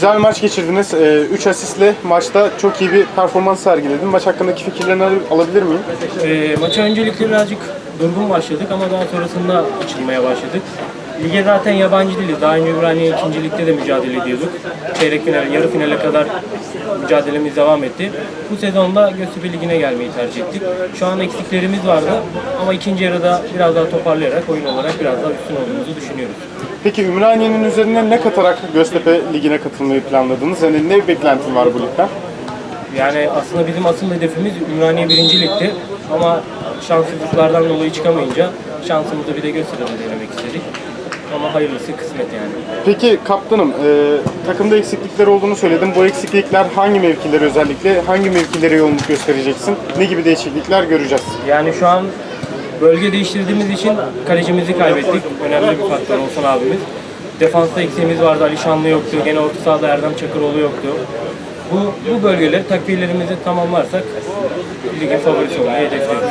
Güzel bir maç geçirdiniz. 3 asistle maçta çok iyi bir performans sergiledin. Maç hakkındaki fikirlerini al- alabilir miyim? E, maça öncelikle birazcık durgun başladık ama daha sonrasında açılmaya başladık. Lige zaten yabancı değiliz. Daha önce Ümraniye ikinci ligde de mücadele ediyorduk. Çeyrek final, yarı finale kadar mücadelemiz devam etti. Bu sezonda Göztepe Ligi'ne gelmeyi tercih ettik. Şu an eksiklerimiz vardı ama ikinci yarıda biraz daha toparlayarak oyun olarak biraz daha üstün olduğumuzu düşünüyoruz. Peki Ümraniye'nin üzerine ne katarak Göztepe Ligi'ne katılmayı planladınız? Yani ne beklentin var bu ligden? Yani aslında bizim asıl hedefimiz Ümraniye birinci ligdi ama şanssızlıklardan dolayı çıkamayınca şansımızı bir de Göztepe'de denemek istedik. Ama hayırlısı kısmet yani. Peki kaptanım, e, takımda eksiklikler olduğunu söyledim. Bu eksiklikler hangi mevkileri özellikle, hangi mevkilere yoğunluk göstereceksin? Ne gibi değişiklikler göreceğiz? Yani şu an bölge değiştirdiğimiz için kalecimizi kaybettik. Önemli bir faktör olsun abimiz. Defansta eksiğimiz vardı. Ali Şanlı yoktu. Gene orta sahada Erdem Çakıroğlu yoktu. Bu, bu bölgeleri takviyelerimizi tamamlarsak ligin favorisi olmayı hedefliyoruz.